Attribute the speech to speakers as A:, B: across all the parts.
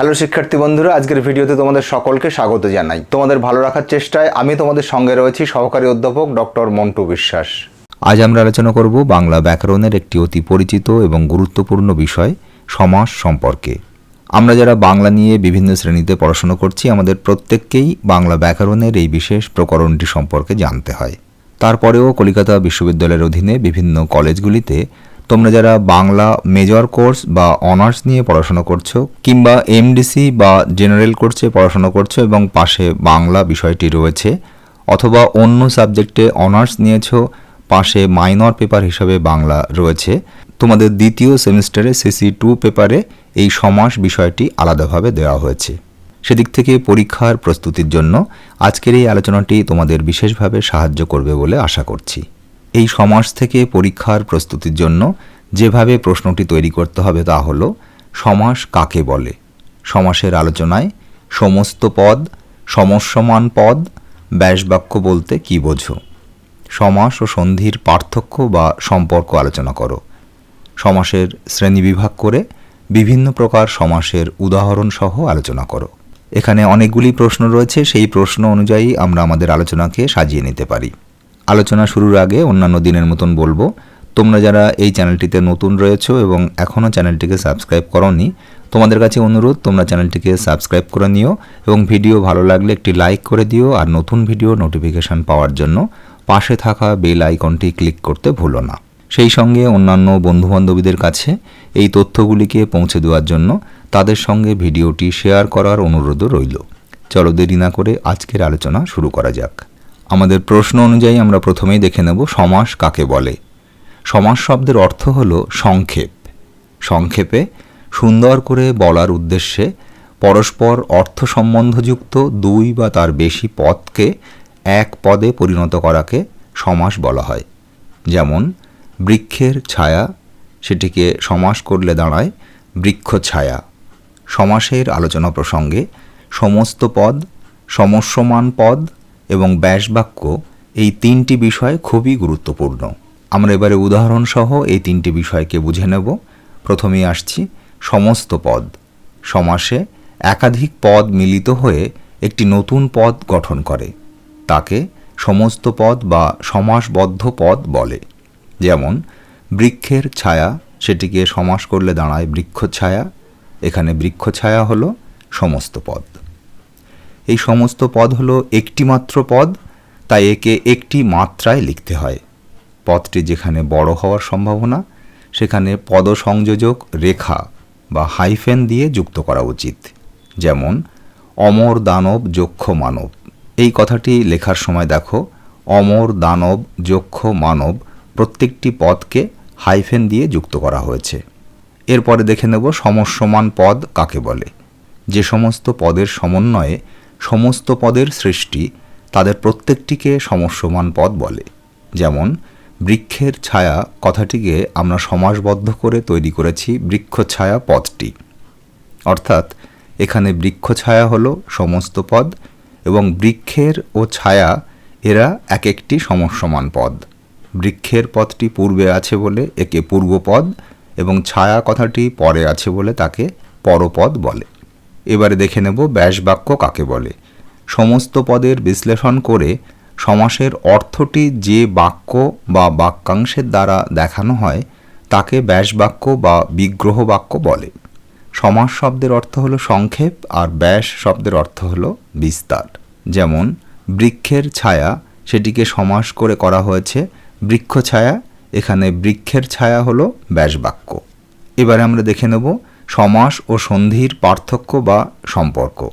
A: Hello শিক্ষার্থী বন্ধুরা, আজকের ভিডিওতে তোমাদের সকলকে স্বাগত জানাই। তোমাদের ভালো রাখার চেষ্টায় আমি তোমাদের সঙ্গে রয়েছি সহকারী অধ্যাপক ডক্টর মন্টু বিশ্বাস।
B: আজ আমরা আলোচনা করব বাংলা ব্যাকরণের একটি অতি পরিচিত এবং গুরুত্বপূর্ণ বিষয় সমাস সম্পর্কে। আমরা যারা বাংলা নিয়ে বিভিন্ন শ্রেণীতে পড়াশোনা করছি, আমাদের প্রত্যেককেই বাংলা ব্যাকরণের এই বিশেষ প্রকরণটি সম্পর্কে জানতে হয়। তারপরেও কলিকাতা বিশ্ববিদ্যালয়ের অধীনে বিভিন্ন কলেজগুলিতে তোমরা যারা বাংলা মেজর কোর্স বা অনার্স নিয়ে পড়াশোনা করছ, কিংবা এমডিসি বা জেনারেল কোর্সে পড়াশোনা করছ এবং পাশে বাংলা বিষয়টি রয়েছে, অথবা অন্য সাবজেক্টে অনার্স নিয়েছো, পাশে মাইনর পেপার হিসাবে বাংলা রয়েছে, তোমাদের দ্বিতীয় সেমিস্টারে সিসি টু পেপারে এই সমাস বিষয়টি আলাদাভাবে দেওয়া হয়েছে। সেদিক থেকে পরীক্ষার প্রস্তুতির জন্য আজকের এই আলোচনাটি তোমাদের বিশেষভাবে সাহায্য করবে বলে আশা করছি। এই সমাস থেকে পরীক্ষার প্রস্তুতির জন্য যেভাবে প্রশ্নটি তৈরি করতে হবে তা হল, সমাস কাকে বলে? সমাসের আলোচনায় সমস্ত পদ, সমস্যমান পদ, ব্যাসবাক্য বলতে কি বোঝো? সমাস ও সন্ধির পার্থক্য বা সম্পর্ক আলোচনা করো। সমাসের শ্রেণীবিভাগ করে বিভিন্ন প্রকার সমাসের উদাহরণ সহ আলোচনা করো। এখানে অনেকগুলি প্রশ্ন রয়েছে, সেই প্রশ্ন অনুযায়ী আমরা আমাদের আলোচনাকে সাজিয়ে নিতে পারি। আলোচনা শুরুর আগে অন্যান্য দিনের মতন বলব, তোমরা যারা এই চ্যানেলটিতে নতুন রয়েছো এবং এখনও চ্যানেলটিকে সাবস্ক্রাইব করনি, তোমাদের কাছে অনুরোধ, তোমরা চ্যানেলটিকে সাবস্ক্রাইব করে নিও এবং ভিডিও ভালো লাগলে একটি লাইক করে দিও আর নতুন ভিডিও নোটিফিকেশান পাওয়ার জন্য পাশে থাকা বেল আইকনটি ক্লিক করতে ভুলো না। সেই সঙ্গে অন্যান্য বন্ধুবান্ধবীদের কাছে এই তথ্যগুলিকে পৌঁছে দেওয়ার জন্য তাদের সঙ্গে ভিডিওটি শেয়ার করার অনুরোধও রইল। চলো দেরি না করে আজকের আলোচনা শুরু করা যাক। আমাদের প্রশ্ন অনুযায়ী আমরা প্রথমেই দেখে নেব সমাস কাকে বলে। সমাস শব্দের অর্থ হল সংক্ষেপ। সংক্ষেপে, সুন্দর করে বলার উদ্দেশ্যে পরস্পর অর্থ সম্বন্ধযুক্ত দুই বা তার বেশি পদকে এক পদে পরিণত করাকে সমাস বলা হয়। যেমন, বৃক্ষের ছায়া, সেটিকে সমাস করলে দাঁড়ায় বৃক্ষ ছায়া। সমাসের আলোচনা প্রসঙ্গে সমস্ত পদ, সমস্যমান পদ এবং ব্যাসবাক্য এই তিনটি বিষয় খুবই গুরুত্বপূর্ণ। আমরা এবারে উদাহরণসহ এই তিনটি বিষয়কে বুঝে নেব। প্রথমেই আসছি সমস্ত পদ। সমাসে একাধিক পদ মিলিত হয়ে একটি নতুন পদ গঠন করে। তাকে সমস্ত পদ বা সমাসবদ্ধ পদ বলে। যেমন, বৃক্ষের ছায়া, সেটিকে সমাস করলে দাঁড়ায় বৃক্ষ ছায়া এখানে বৃক্ষ ছায়া হল সমস্ত পদ। এই সমস্ত পদ হলো একটিমাত্র পদ, তাই একে একটি মাত্রায় লিখতে হয়। পদটি যেখানে বড় হওয়ার সম্ভাবনা, সেখানে পদ সংযোজক রেখা বা হাইফেন দিয়ে যুক্ত করা উচিত, যেমন অমর দানব যক্ষ মানব। এই কথাটি লেখার সময় দেখো, অমর দানব যক্ষ মানব প্রত্যেকটি পদকে হাইফেন দিয়ে যুক্ত করা হয়েছে। এরপরে দেখে নেব সমস্যমান পদ কাকে বলে। যে সমস্ত পদের সমন্বয়ে সমস্ত পদের সৃষ্টি তাদের প্রত্যেকটিকে সমস্যমান পদ বলে। যেমন, বৃক্ষের ছায়া কথাটিকে আমরা সমাসবদ্ধ করে তৈরি করেছি বৃক্ষ ছায়া পদটি। অর্থাৎ, এখানে বৃক্ষ ছায়া হল সমস্ত পদ এবং বৃক্ষের ও ছায়া এরা এক একটি সমস্যমান পদ। বৃক্ষের পদটি পূর্বে আছে বলে একে পূর্বপদ এবং ছায়া কথাটি পরে আছে বলে তাকে পরপদ বলে। এবারে দেখে নেব ব্যাসবাক্য কাকে বলে। সমস্ত পদের বিশ্লেষণ করে সমাসের অর্থটি যে বাক্য বা বাক্যাংশের দ্বারা দেখানো হয়, তাকে ব্যাসবাক্য বা বিগ্রহ বাক্য বলে। সমাস শব্দের অর্থ হলো সংক্ষেপ আর ব্যাস শব্দের অর্থ হলো বিস্তার। যেমন, বৃক্ষের ছায়া, সেটিকে সমাস করে করা হয়েছে বৃক্ষ ছায়া এখানে বৃক্ষের ছায়া হলো ব্যাসবাক্য এবারে আমরা দেখে নেব সমাস ও সন্ধির পার্থক্য বা সম্পর্ক।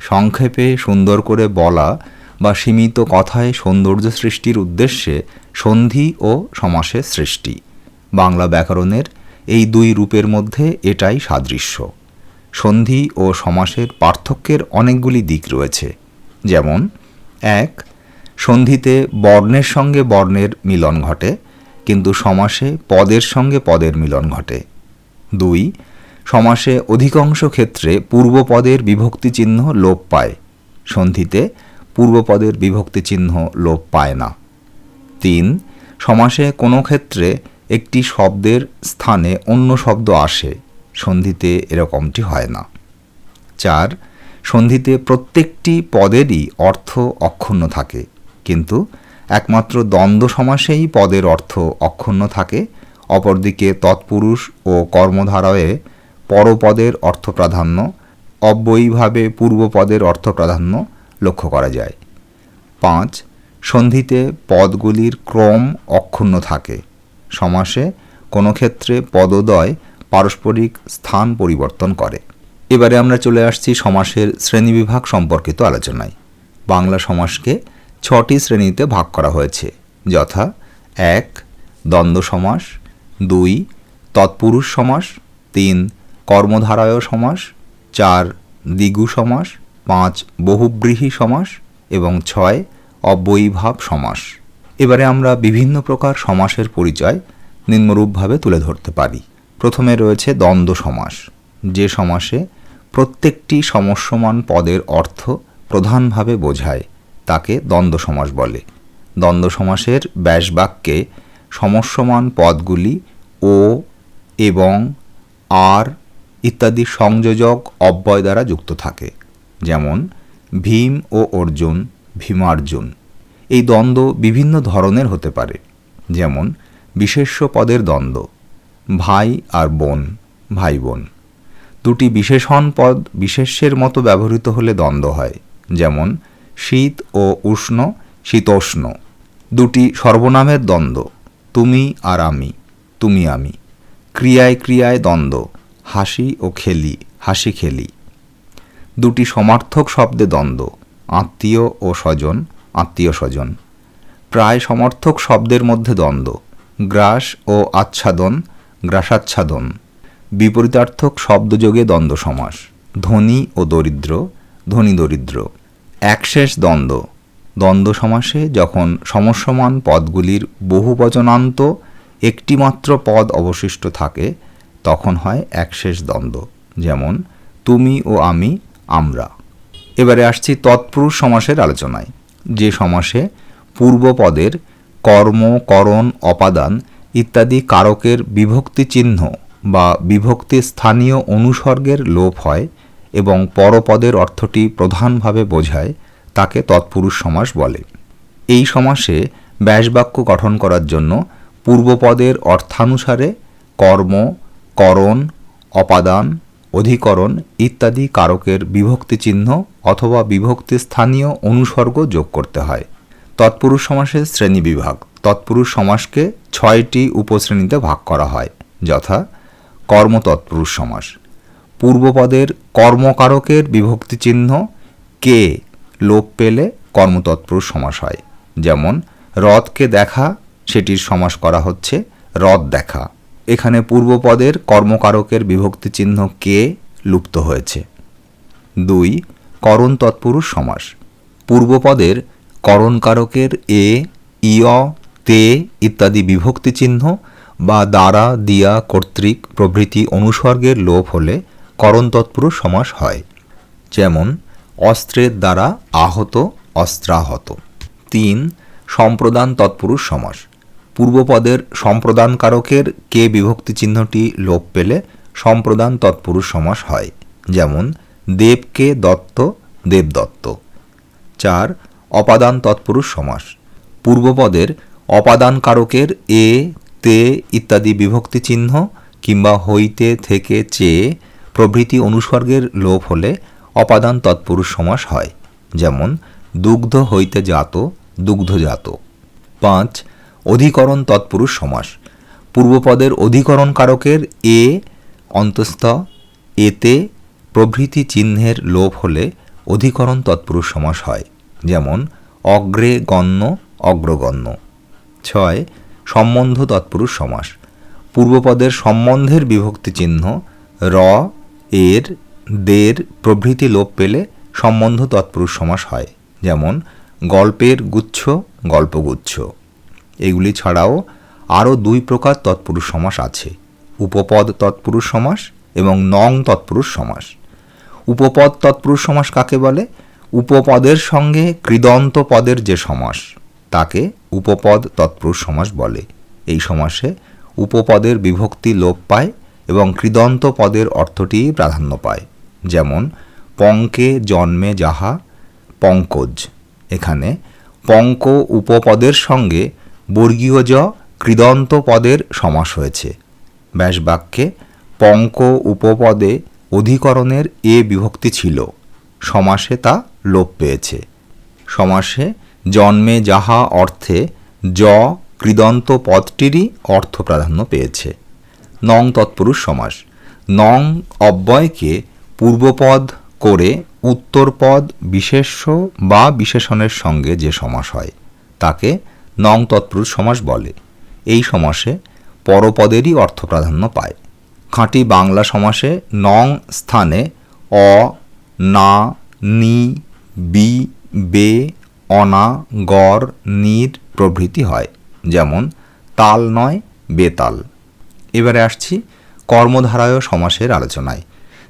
B: সংক্ষেপে সুন্দর করে বলা বা সীমিত কথায় সৌন্দর্য সৃষ্টির উদ্দেশ্যে সন্ধি ও সমাসের সৃষ্টি। বাংলা ব্যাকরণের এই দুই রূপের মধ্যে এটাই সাদৃশ্য। সন্ধি ও সমাসের পার্থক্যের অনেকগুলি দিক রয়েছে। যেমন, এক, সন্ধিতে বর্ণের সঙ্গে বর্ণের মিলন ঘটে, কিন্তু সমাসে পদের সঙ্গে পদের মিলন ঘটে। দুই সমাসে অধিকাংশ ক্ষেত্রে পূর্বপদের বিভক্তি চিহ্ন লোপ পায়। সন্ধিতে পূর্বপদের বিভক্তি চিহ্ন লোপ পায় না। তিন, সমাসে কোনো ক্ষেত্রে একটি শব্দের স্থানে অন্য শব্দ আসে। সন্ধিতে এরকমটি হয় না। চার, সন্ধিতে প্রত্যেকটি পদেরই অর্থ অক্ষুণ্ণ থাকে। কিন্তু একমাত্র দ্বন্দ্ব সমাসেই পদের অর্থ অক্ষুণ্ণ থাকে। অপরদিকে তৎপুরুষ ও কর্মধারয়ে পরপদের অর্থ প্রাধান্য অব্যয়ীভাবে পূর্বপদের অর্থ প্রাধান্য লক্ষ্য করা যায়। পাঁচ, সন্ধিতে পদগুলির ক্রম অক্ষুণ্ণ থাকে। সমাসে কোনো ক্ষেত্রে পদোদয় পারস্পরিক স্থান পরিবর্তন করে। এবারে আমরা চলে আসছি সমাসের শ্রেণীবিভাগ সম্পর্কিত আলোচনায়। বাংলা সমাসকে ছটি শ্রেণীতে ভাগ করা হয়েছে। যথা, এক, দ্বন্দ্ব সমাস, দুই, তৎপুরুষ সমাস, তিন কর্মধারয় সমাস, চার দ্বিগু সমাস, পাঁচ বহুব্রীহি সমাস এবং ছয় অব্যয়ীভাব সমাস। এবারে আমরা বিভিন্ন প্রকার সমাসের পরিচয় নিম্নরূপভাবে তুলে ধরতে পারি। প্রথমে রয়েছে দ্বন্দ্ব সমাস। যে সমাসে প্রত্যেকটি সমস্যমান পদের অর্থ প্রধানভাবে বোঝায়, তাকে দ্বন্দ্ব সমাস বলে। দ্বন্দ্ব সমাসের ব্যাসবাক্যে সমস্যমান পদগুলি ও এবং আর ইত্যাদি সংযোজক অব্যয় দ্বারা যুক্ত থাকে, যেমন ভীম ও অর্জুন, ভীমার্জুন। এই দ্বন্দ্ব বিভিন্ন ধরনের হতে পারে, যেমন বিশেষ্য পদের দ্বন্দ্ব, ভাই আর বোন, ভাই বোন। দুটি বিশেষণ পদ বিশেষ্যের মতো ব্যবহৃত হলে দ্বন্দ্ব হয়, যেমন শীত ও উষ্ণ, শীতোষ্ণ। দুটি সর্বনামের দ্বন্দ্ব, তুমি আর আমি, তুমি আমি। ক্রিয়ায় ক্রিয়ায় দ্বন্দ্ব হাসি ও খেলি, হাসি খেলি। দুটি সমার্থক শব্দে দ্বন্দ্ব, আত্মীয় ও স্বজন, আত্মীয় স্বজন। প্রায় সমর্থক শব্দের মধ্যে দ্বন্দ্ব, গ্রাস ও আচ্ছাদন, গ্রাসাচ্ছাদন। বিপরীতার্থক শব্দযোগে দ্বন্দ্ব সমাস, ধনী ও দরিদ্র, ধনী দরিদ্র। একশেষ দ্বন্দ্ব দ্বন্দ্ব সমাসে যখন সমস্যমান পদগুলির বহুবচনান্ত একটিমাত্র পদ অবশিষ্ট থাকে তখন হয় একশেষ দ্বন্দ্ব, যেমন, তুমি ও আমি, আমরা। এবারে আসছি তৎপুরুষ সমাসের আলোচনায়, যে সমাসে পূর্বপদের কর্ম, করণ, অপাদান ইত্যাদি কারকের বিভক্তি চিহ্ন বা বিভক্তি স্থানীয় অনুসর্গের লোপ হয় এবং পরপদের অর্থটি প্রধানভাবে বোঝায় তাকে তৎপুরুষ সমাস বলে। এই সমাসে ব্যাসবাক্য গঠন করার জন্য পূর্বপদের অর্থানুসারে কর্ম করণ, অপাদান, অধিকরণ ইত্যাদি কারকের বিভক্তি চিহ্ন অথবা বিভক্তি স্থানীয় অনুসর্গ যোগ করতে হয়। তৎপুরুষ সমাসের শ্রেণি বিভাগ। তৎপুরুষ সমাসকে ছয়টি উপশ্রেণীতে ভাগ করা হয়, যথা কর্মতৎপুরুষ সমাস। পূর্বপদের কর্মকারকের বিভক্তি চিহ্ন কে লোপ পেলে কর্মতৎপুরুষ সমাস হয়। যেমন, রথকে দেখা, সেটির সমাস করা হচ্ছে রথ দেখা। এখানে পূর্বপদের কর্মকারকের বিভক্তি চিহ্ন কে লুপ্ত হয়েছে? দুই, করণ তৎপুরুষ সমাস। পূর্বপদের করণকারকের এ, ইয়, তে ইত্যাদি বিভক্তি চিহ্ন বা দ্বারা, দিয়া কর্তৃক প্রভৃতি অনুসর্গের লোপ হলে করণ তৎপুরুষ সমাস হয়। যেমন, অস্ত্রের দ্বারা আহত, অস্ত্রাহত। তিন, সম্প্রদান তৎপুরুষ সমাস। পূর্বপদের সম্প্রদানকারকের কে বিভক্তি চিহ্নটি লোপ পেলে সম্প্রদান তৎপুরুষ সমাস হয়, যেমন দেবকে দত্ত, দেবদত্ত। চার, অপাদান তৎপুরুষ সমাস। পূর্বপদের অপাদানকারকের এ, তে ইত্যাদি বিভক্তি চিহ্ন কিংবা হইতে থেকে চেয়ে প্রভৃতি অনুসর্গের লোপ হলে অপাদান তৎপুরুষ সমাস হয়, যেমন দুগ্ধ হইতে জাত, দুগ্ধজাত। পাঁচ অধিকরণ তৎপুরুষ সমাস। পূর্বপদের অধিকরণ কারকের এ অন্তস্থ, এতে প্রভৃতি চিহ্নের লোপ হলে অধিকরণ তৎপুরুষ সমাস হয়, যেমন অগ্রে গণ্য, অগ্রগণ্য। ছয়, সম্বন্ধ তৎপুরুষ সমাস। পূর্বপদের সম্বন্ধের বিভক্তি চিহ্ন র, এর, দের প্রভৃতি লোপ পেলে সম্বন্ধ তৎপুরুষ সমাস হয়, যেমন গল্পের গুচ্ছ, গল্পগুচ্ছ। এগুলি ছাড়াও আরও দুই প্রকার তৎপুরুষ সমাস আছে। উপপদ তৎপুরুষ সমাস এবং নং তৎপুরুষ সমাস। উপপদ তৎপুরুষ সমাস কাকে বলে? উপপদের সঙ্গে কৃদন্ত পদের যে সমাস, তাকে উপপদ তৎপুরুষ সমাস বলে। এই সমাসে উপপদের বিভক্তি লোপ পায় এবং কৃদন্ত পদের অর্থটি প্রাধান্য পায়। যেমন, পঙ্কে জন্মে যাহা, পঙ্কজ। এখানে পঙ্ক উপপদের সঙ্গে বর্গীয় জ কৃদন্ত পদের সমাস হয়েছে। ব্যাসবাক্যে পঙ্ক উপপদে অধিকরণের এ বিভক্তি ছিল। সমাসে তা লোপ পেয়েছে। সমাসে জন্মে যাহা অর্থে জ কৃদন্ত পদটিরই অর্থ প্রাধান্য পেয়েছে। নং তৎপুরুষ সমাস। নং অব্যয়কে পূর্বপদ করে উত্তরপদ বিশেষ্য বা বিশেষণের সঙ্গে যে সমাস হয়, তাকে নং তৎপুরুষ সমাস বলে। এই সমাসে পরপদেরই অর্থ প্রাধান্য পায়। খাঁটি বাংলা সমাসে নং স্থানে অ, না, নি, বি, বে, অনা গড় নির প্রভৃতি হয়। যেমন, তাল নয়, বেতাল। এবারে আসছি কর্মধারায় সমাসের আলোচনায়।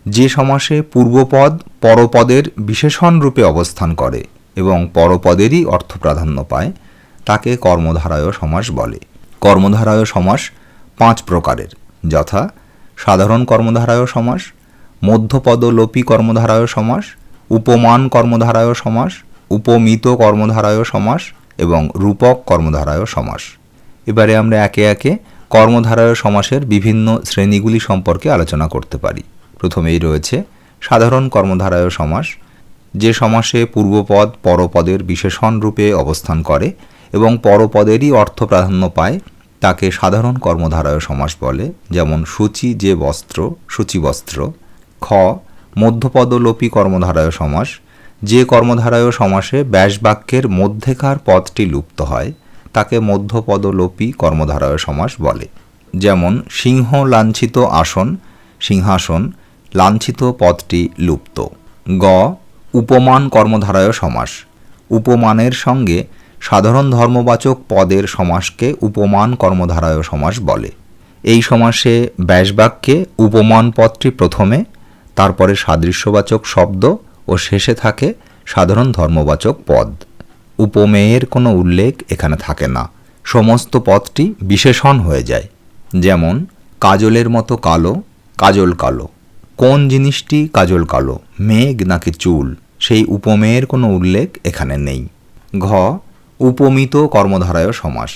B: যে সমাসে পূর্বপদ পরপদের বিশেষণ রূপে অবস্থান করে এবং পরপদেরই অর্থ প্রাধান্য পায় তাকে কর্মধারায় সমাস বলে। কর্মধারায় সমাস পাঁচ প্রকারের, যথা সাধারণ কর্মধারায় সমাস, মধ্যপদলোপী কর্মধারায় সমাস, উপমান কর্মধারায় সমাস, উপমিত কর্মধারায় সমাস এবং রূপক কর্মধারায় সমাস। এবারে আমরা একে একে কর্মধারায় সমাসের বিভিন্ন শ্রেণীগুলি সম্পর্কে আলোচনা করতে পারি। প্রথমেই রয়েছে সাধারণ কর্মধারায় সমাস, যে সমাসে পূর্বপদ, পরপদের বিশেষণ রূপে অবস্থান করে এবং পরপদেরই অর্থ প্রাধান্য পায়, তাকে সাধারণ কর্মধারায় সমাস বলে, যেমন সূচি যে বস্ত্র সূচিবস্ত্র খ, মধ্যপদলোপী কর্মধারায় সমাস, যে কর্মধারায় সমাসে ব্যাসবাক্যের মধ্যেকার পদটি লুপ্ত হয়, তাকে মধ্যপদলোপী কর্মধারায় সমাস বলে। যেমন, সিংহ লাঞ্ছিত আসন, সিংহাসন, লাঞ্ছিত পদটি লুপ্ত। গ, উপমান কর্মধারায় সমাস, উপমানের সঙ্গে সাধারণ ধর্মবাচক পদের সমাসকে উপমান কর্মধারায় সমাস বলে। এই সমাসে ব্যাসবাক্যে উপমান পদটি প্রথমে, তারপরে সাদৃশ্যবাচক শব্দ ও শেষে থাকে সাধারণ ধর্মবাচক পদ। উপমেয়ের কোনো উল্লেখ এখানে থাকে না। সমস্ত পদটি বিশেষণ হয়ে যায়। যেমন, কাজলের মতো কালো, কাজল কালো। কোন জিনিসটি কাজল কালো, মেঘ নাকি চুল? সেই উপমেয়ের কোনো উল্লেখ এখানে নেই। ঘ উপমিত কর্মধারায় সমাস।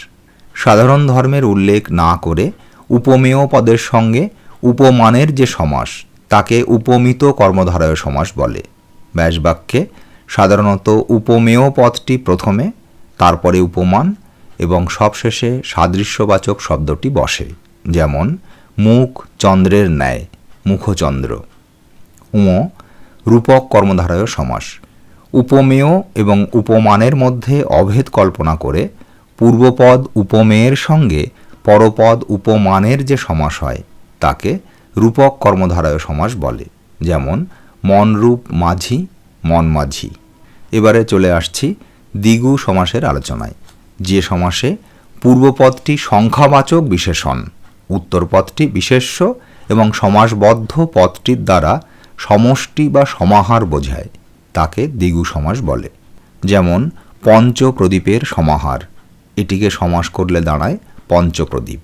B: সাধারণ ধর্মের উল্লেখ না করে উপমেয় পদের সঙ্গে উপমানের যে সমাস, তাকে উপমিত কর্মধারায় সমাস বলে। ব্যাসবাক্যে, সাধারণত উপমেয় পদটি প্রথমে, তারপরে উপমান এবং সবশেষে সাদৃশ্যবাচক শব্দটি বসে, যেমন, মুখ চন্দ্রের ন্যায়, মুখচন্দ্র। উম রূপক কর্মধারায় সমাস। উপমেয় এবং উপমানের মধ্যে অভেদ কল্পনা করে পূর্বপদ উপমেয়ের সঙ্গে পরপদ উপমানের যে সমাস হয়, তাকে রূপক কর্মধারায় সমাস বলে, যেমন মনরূপ মাঝি, মন মাঝি। এবারে চলে আসছি দ্বিগু সমাসের আলোচনায়, যে সমাসে পূর্বপদটি সংখ্যাবাচক বিশেষণ, উত্তরপদটি বিশেষ্য এবং সমাসবদ্ধ পদটির দ্বারা সমষ্টি বা সমাহার বোঝায়। তাকে দ্বিগু সমাস বলে। যেমন, পঞ্চপ্রদীপের সমাহার। এটিকে সমাস করলে দাঁড়ায় পঞ্চপ্রদীপ।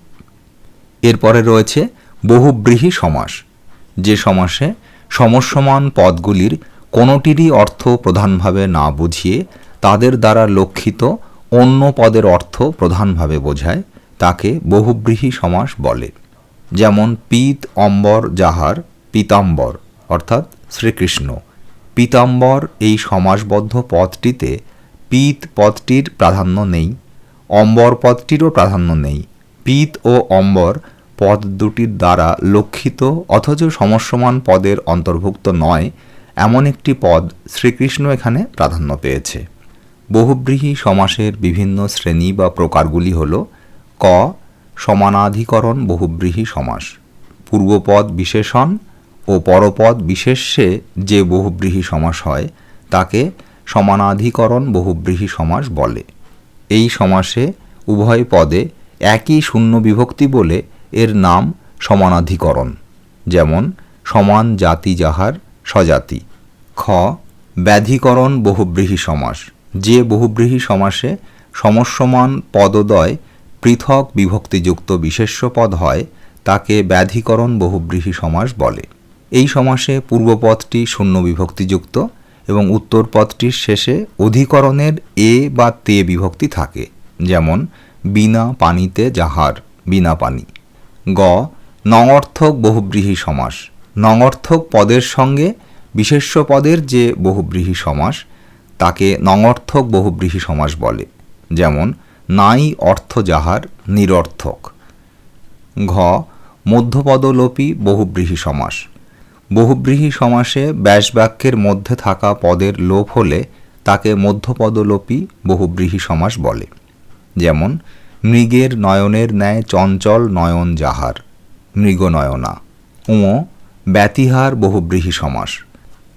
B: এরপরে রয়েছে বহুব্রীহি সমাস। যে সমাসে সমসমান পদগুলির কোনোটিরই অর্থ প্রধানভাবে না বুঝিয়ে তাদের দ্বারা লক্ষিত অন্য পদের অর্থ প্রধানভাবে বোঝায়, তাকে বহুব্রীহি সমাস বলে। যেমন, পিত, অম্বর, যাহার, পীতাম্বর, অর্থাৎ শ্রীকৃষ্ণ। পীতাম্বর এই সমাসবদ্ধ পদটিতে পিত পদটির প্রাধান্য নেই, অম্বর পদটিরও প্রাধান্য নেই। পিত ও অম্বর পদ দুটির দ্বারা লক্ষিত অথচ সমস্যমান পদের অন্তর্ভুক্ত নয়, এমন একটি পদ শ্রীকৃষ্ণ এখানে প্রাধান্য পেয়েছে। বহুব্রীহি সমাসের বিভিন্ন শ্রেণি বা প্রকারগুলি হল ক, সমানাধিকরণ বহুব্রীহি সমাস, পূর্বপদ বিশেষণ ও পরপদ বিশেষে যে বহুব্রীহি সমাস হয়, তাকে সমানাধিকরণ বহুব্রীহি সমাস বলে। এই সমাসে উভয় পদে একই শূন্য বিভক্তি বলে এর নাম সমানাধিকরণ, যেমন সমান জাতি যাহার স্বজাতি। খ, ব্যাধিকরণ বহুব্রীহি সমাস, যে বহুব্রীহি সমাসে সমস্যমান পদদয় পৃথক বিভক্তিযুক্ত বিশেষ্য পদ হয়, তাকে ব্যাধিকরণ বহুব্রীহি সমাস বলে। এই সমাসে পূর্বপদটি শূন্য বিভক্তিযুক্ত এবং উত্তর পদটির শেষে অধিকরণের এ বা তে বিভক্তি থাকে, যেমন বিনা পানিতে যাহার, বিনা পানি। গ, নঙর্থক বহুব্রীহি সমাস। নঙর্থক পদের সঙ্গে বিশেষ্য পদের যে বহুব্রীহি সমাস, তাকে নঙর্থক বহুব্রীহি সমাস বলে, যেমন নাই অর্থ যাহার, নিরর্থক। ঘ, মধ্যপদলোপী বহুব্রীহি সমাস। বহুব্রীহি সমাসে ব্যাসবাক্যের মধ্যে থাকা পদের লোপ হলে তাকে মধ্যপদলোপী বহুব্রীহি সমাস বলে। যেমন, মৃগের নয়নের ন্যায় চঞ্চল নয়ন যাহার, মৃগনয়না। ও ব্যতিহার বহুব্রীহি সমাস।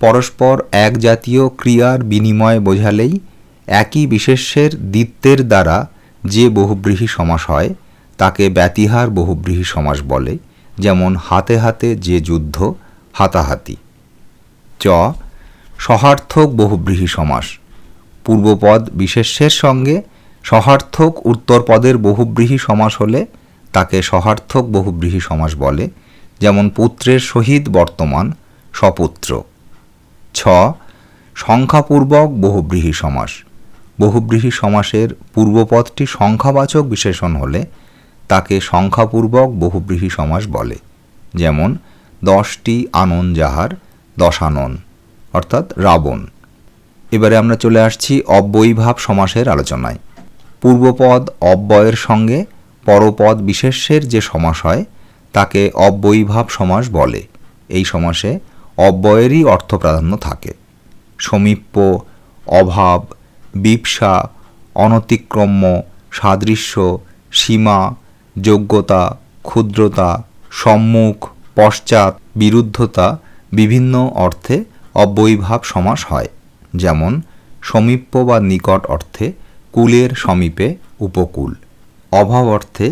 B: পরস্পর এক জাতীয় ক্রিয়ার বিনিময় বোঝালেই একই বিশেষ্যের দ্বিত্বের দ্বারা যে বহুব্রীহি সমাস হয়, তাকে ব্যতিহার বহুব্রীহি সমাস বলে। যেমন, হাতে হাতে যে যুদ্ধ হাতাহাতি। চ, সহার্থক বহুব্রীহি সমাস। পূর্বপদ বিশেষ্যের সঙ্গে সহার্থক উত্তরপদের বহুব্রীহি সমাস হলে তাকে সহার্থক বহুব্রীহি সমাস বলে, যেমন পুত্রের সহিত বর্তমান, সপুত্র। ছ, সংখ্যাপূর্বক বহুব্রীহি সমাস। বহুব্রীহি সমাসের পূর্বপদটি সংখ্যাবাচক বিশেষণ হলে তাকে সংখ্যাপূর্বক বহুব্রীহি সমাস বলে, যেমন দশটি আনন যাহার, দশানন, অর্থাৎ রাবণ। এবারে আমরা চলে আসছি অব্যয়ীভাব সমাসের আলোচনায়। পূর্বপদ অব্যয়ের সঙ্গে পরপদ বিশেষ্যের যে সমাস হয়, তাকে অব্যয়ীভাব সমাস বলে। এই সমাসে অব্যয়েরই অর্থ প্রাধান্য থাকে। সমীপ্য অভাব, বিপসা, অনতিক্রম্য, সাদৃশ্য, সীমা, যোগ্যতা, ক্ষুদ্রতা, সম্মুখ পশ্চাৎ বিরুদ্ধতা বিভিন্ন অর্থে অব্যয়ীভাব সমাস হয়, যেমন সমীপ্য বা নিকট অর্থে কুলের সমীপে উপকূল, অভাব অর্থে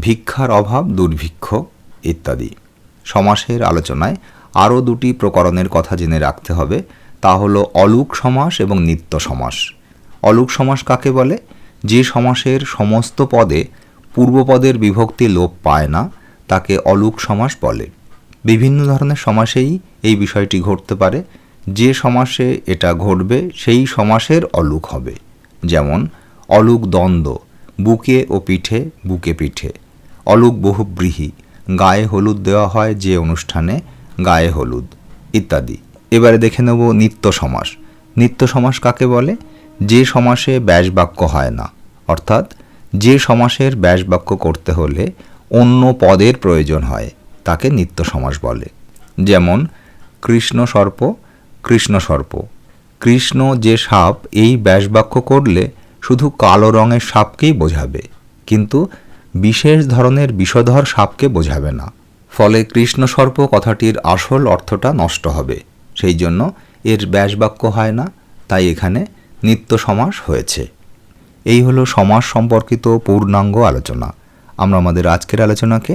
B: ভিক্ষার অভাব দুর্ভিক্ষ ইত্যাদি। সমাসের আলোচনায় আরও দুটি প্রকরণের কথা জেনে রাখতে হবে, তা হলো অলুক সমাস এবং নিত্য সমাস। অলুক সমাস কাকে বলে? যে সমাসের সমস্ত পদে পূর্বপদের বিভক্তি লোপ পায় না, তাকে অলুক সমাস বলে। বিভিন্ন ধরনের সমাসেই এই বিষয়টি ঘটতে পারে। যে সমাসে এটা ঘটবে, সেই সমাসের অলুক হবে। যেমন, অলুক দ্বন্দ্ব, বুকে ও পিঠে, বুকে পিঠে। অলুক বহুব্রীহি, গায়ে হলুদ দেওয়া হয় যে অনুষ্ঠানে, গায়ে হলুদ, ইত্যাদি। এবারে দেখে নেব নিত্য সমাস। নিত্য সমাস কাকে বলে? যে সমাসে ব্যাসবাক্য হয় না। অর্থাৎ, যে সমাসের ব্যাসবাক্য করতে হলে অন্য পদের প্রয়োজন হয়। তাকে নিত্য সমাস বলে। যেমন, কৃষ্ণ সর্প কৃষ্ণ সর্প। কৃষ্ণ যে সাপ এই ব্যাসবাক্য করলে শুধু কালো রঙের সাপকেই বোঝাবে, কিন্তু বিশেষ ধরনের বিষধর সাপকে বোঝাবে না। ফলে কৃষ্ণ সর্প কথাটির আসল অর্থটা নষ্ট হবে। সেই জন্য এর ব্যাসবাক্য হয় না, তাই এখানে নিত্য সমাস হয়েছে। এই হলো সমাস সম্পর্কিত পূর্ণাঙ্গ আলোচনা। আমরা আমাদের আজকের আলোচনাকে